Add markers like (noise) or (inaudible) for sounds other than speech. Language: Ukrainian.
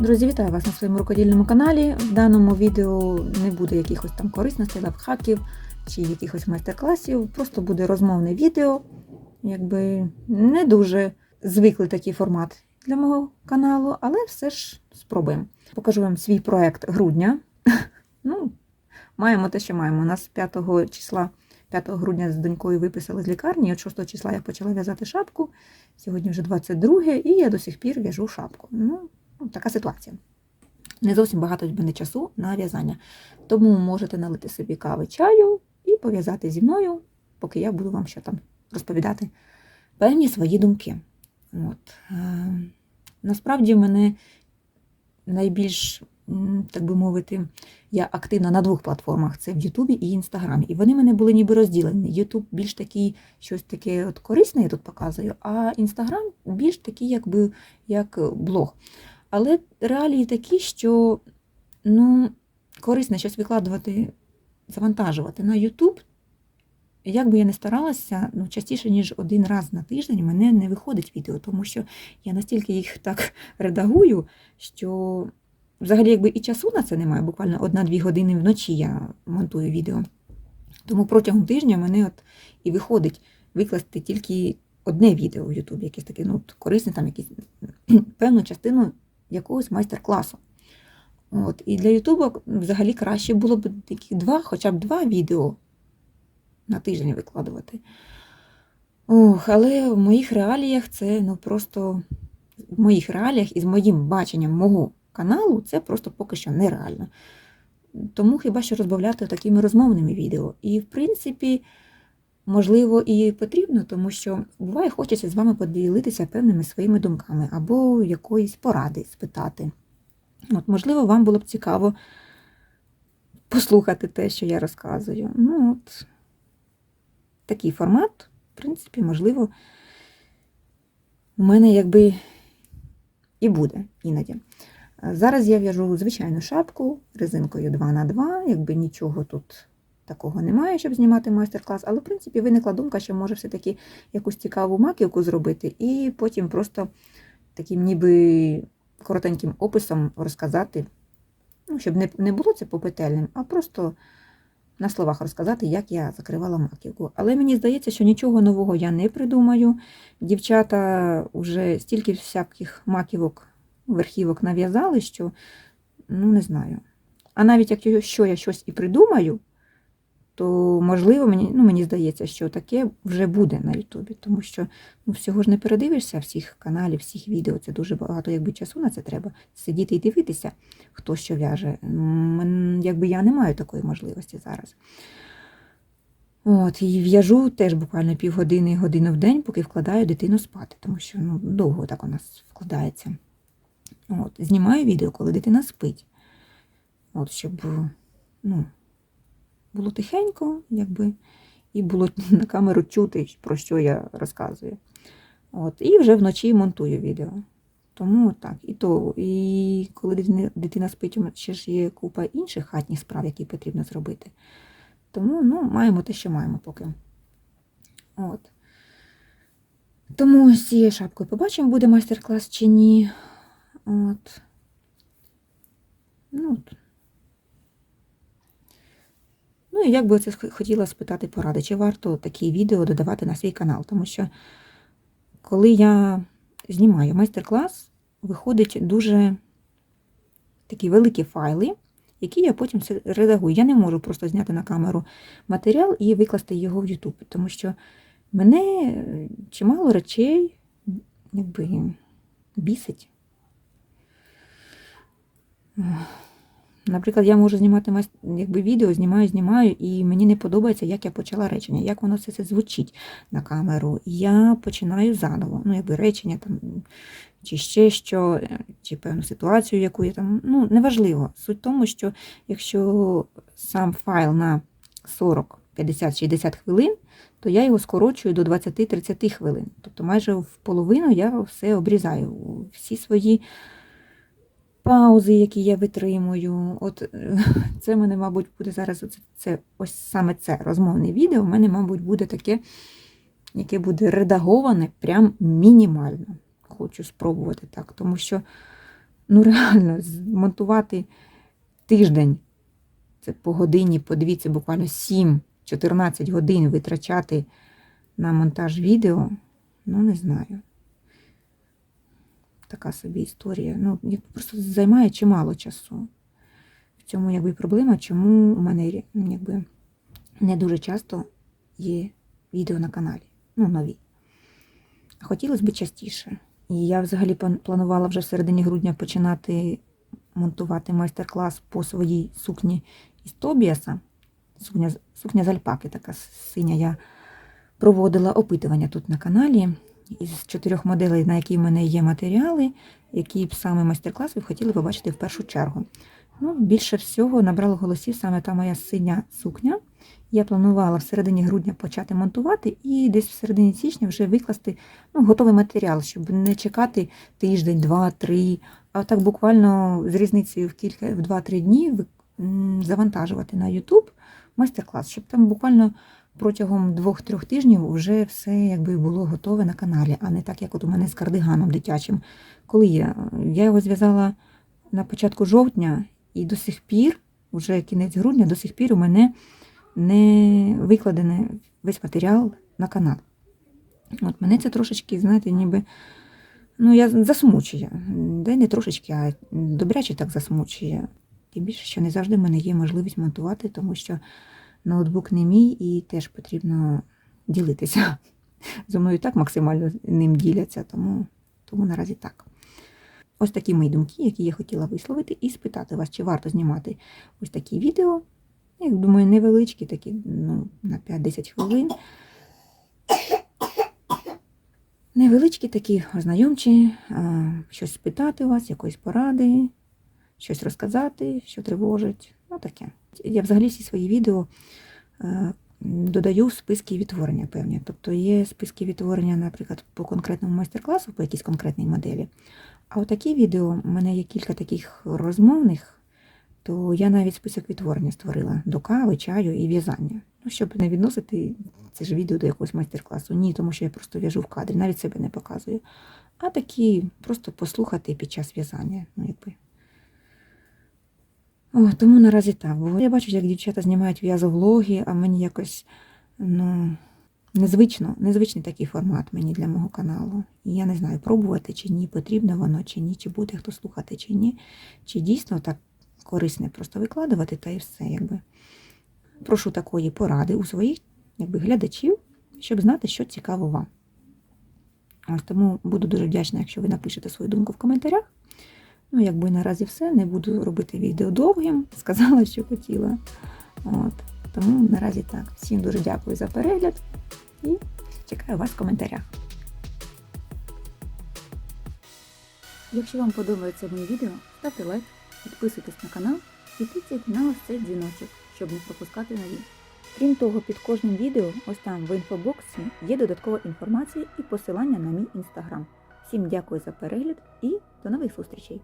Друзі, вітаю вас на своєму рукодільному каналі. В даному відео не буде якихось там корисностей, лайфхаків чи якихось майстер-класів. Просто буде розмовне відео. Якби не дуже звиклий такий формат для мого каналу, але все ж спробуємо. Покажу вам свій проект грудня. (laughs) Ну, маємо те, що маємо. У нас 5 числа, 5 грудня з донькою виписали з лікарні. От 6 числа я почала в'язати шапку. Сьогодні вже 22 і я до сих пір в'яжу шапку. Ну, така ситуація. Не зовсім багато мене часу на в'язання. Тому можете налити собі кави чаю і пов'язати зі мною, поки я буду вам ще там розповідати певні свої думки. От. Е, Насправді, мене найбільш, так би мовити, я активна на двох платформах: це в Ютубі і Інстаграмі. І вони мене були ніби розділені. Ютуб більш такий щось таке от корисне, я тут показую, а Інстаграм більш такий, якби як блог. Але реалії такі, що ну, корисно щось викладувати, завантажувати на YouTube. Як би я не старалася, ну, частіше, ніж один раз на тиждень, мене не виходить відео, тому що я настільки їх так (laughs) редагую, що взагалі якби і часу на це немає, буквально одна-дві години вночі я монтую відео. Тому протягом тижня мене от і виходить викласти тільки одне відео в YouTube, якесь таке ну, корисне, там якісь певну частину якогось майстер-класу. От, І для Ютуба взагалі краще було б такі два, хоча б два відео на тиждень викладувати. Ох, Але в моїх реаліях це ну просто в моїх реаліях і з моїм баченням мого каналу це просто поки що нереально. Тому хіба що розбавляти такими розмовними відео. І, в принципі, можливо, і потрібно, тому що буває, хочеться з вами поділитися певними своїми думками або якоїсь поради спитати. От, Можливо, вам було б цікаво послухати те, що я розказую. Ну, от, Такий формат, в принципі, можливо, у мене якби і буде іноді. Зараз я в'яжу звичайну шапку резинкою 2х2, якби нічого тут такого немає, щоб знімати майстер-клас, але, в принципі, виникла думка, що може все-таки якусь цікаву маківку зробити, і потім просто таким ніби коротеньким описом розказати, ну, щоб не було це попетельним, а просто на словах розказати, як я закривала маківку. Але мені здається, що нічого нового я не придумаю. Дівчата вже стільки всяких маківок, верхівок нав'язали, що, ну, не знаю. А навіть якщо я щось і придумаю, то, можливо, мені ну, мені здається, що таке вже буде на Ютубі, тому що ну, всього ж не передивишся всіх каналів, всіх відео. Це дуже багато якби, часу на це треба сидіти і дивитися, хто що в'яже. Якби я не маю такої можливості зараз. От, І в'яжу теж буквально півгодини, годину в день, поки вкладаю дитину спати, тому що ну, довго так у нас вкладається. От, Знімаю відео, коли дитина спить. От, щоб, ну, було тихенько, якби, і було (laughs) на камеру чути, про що я розказую. От, І вже вночі монтую відео. Тому так, і то, і коли дитина, спить, ще ж є купа інших хатніх справ, які потрібно зробити. Тому ну, маємо те, що маємо поки. От. Тому з цією шапкою побачимо, буде майстер-клас чи ні. От. Ну, Ну і як би це хотіла спитати поради, чи варто такі відео додавати на свій канал, тому що коли я знімаю майстер-клас, виходить дуже такі великі файли, які я потім редагую. Я не можу просто зняти на камеру матеріал і викласти його в YouTube, тому що мене чимало речей якби бісить. Наприклад, я можу знімати якби, відео, знімаю, знімаю, і мені не подобається, як я почала речення, як воно все це звучить на камеру. Я починаю заново. Ну, якби речення там, чи ще що, чи певну ситуацію, яку я там. Ну, неважливо. Суть в тому, що якщо сам файл на 40, 50, 60 хвилин, то я його скорочую до 20-30 хвилин. Тобто майже в половину я все обрізаю. Всі свої паузи, які я витримую. От (laughs) Це в мене, мабуть, буде зараз оце, це, ось саме це розмовне відео, в мене, мабуть, буде таке, яке буде редаговане прям мінімально. Хочу спробувати так, тому що ну (laughs) реально, змонтувати тиждень, це по годині, по дві, це буквально 7-14 годин витрачати на монтаж відео, ну не знаю. Така собі історія. Ну, просто займає чимало часу. В цьому якби проблема, чому у мене ну, якби, не дуже часто є відео на каналі. Ну, нові. Хотілося б частіше. І я взагалі планувала вже в середині грудня починати монтувати майстер-клас по своїй сукні із Тобіаса. Сукня, сукня з альпаки, така синя. Я проводила опитування тут на каналі із чотирьох моделей, на які в мене є матеріали, які б саме майстер-клас ви хотіли побачити в першу чергу. Ну, більше всього набрала голосів саме та моя синя сукня. Я планувала в середині грудня почати монтувати і десь в середині січня вже викласти ну, готовий матеріал, щоб не чекати тиждень, два, три, а так буквально з різницею в кілька в 2-3 дні завантажувати на YouTube майстер-клас, щоб там буквально протягом двох-трьох тижнів вже все якби було готове на каналі, а не так, як от у мене з кардиганом дитячим. Коли я, я його зв'язала на початку жовтня, і до сих пір, вже кінець грудня, до сих пір у мене не викладений весь матеріал на канал. От мене це трошечки, знаєте, ніби. Ну, я засмучує. Де не трошечки, а добряче так засмучує. Тим більше, що не завжди в мене є можливість монтувати, тому що ноутбук не мій і теж потрібно ділитися. Зі мною так максимально ним діляться, тому, тому наразі так. Ось такі мої думки, які я хотіла висловити, і спитати вас, чи варто знімати ось такі відео. Я думаю, невеличкі, такі ну, на 5-10 хвилин. Невеличкі такі ознайомчі, щось спитати вас, якоїсь поради, щось розказати, що тривожить. Ну таке. Я взагалі всі свої відео е, додаю списки відтворення певні. Тобто є списки відтворення, наприклад, по конкретному майстер-класу, по якійсь конкретній моделі. А отакі відео, у мене є кілька таких розмовних, то я навіть список відтворення створила до кави, чаю і в'язання. Ну, щоб не відносити це ж відео до якогось майстер-класу. Ні, тому що я просто в'яжу в кадрі, навіть себе не показую. А такі просто послухати під час в'язання. Ну, якби. О, тому наразі так. Бо я бачу, як дівчата знімають в'язовлоги, а мені якось ну, незвично, незвичний такий формат мені для мого каналу. І я не знаю, пробувати чи ні, потрібно воно чи ні, чи буде хто слухати, чи ні. Чи дійсно так корисне просто викладувати, та і все. якби. Прошу такої поради у своїх якби, глядачів, щоб знати, що цікаво вам. Тому буду дуже вдячна, якщо ви напишете свою думку в коментарях. Ну, якби наразі все, не буду робити відео довгим. (laughs) Сказала, що хотіла. От. Тому наразі так. Всім дуже дякую за перегляд і чекаю вас в коментарях. Якщо вам подобається моє відео, ставте лайк, підписуйтесь на канал і тицяйте на ось цей дзвіночок, щоб не пропускати нові. Крім того, під кожним відео, ось там в інфобоксі, є додаткова інформація і посилання на мій інстаграм. Всім дякую за перегляд і до нових зустрічей!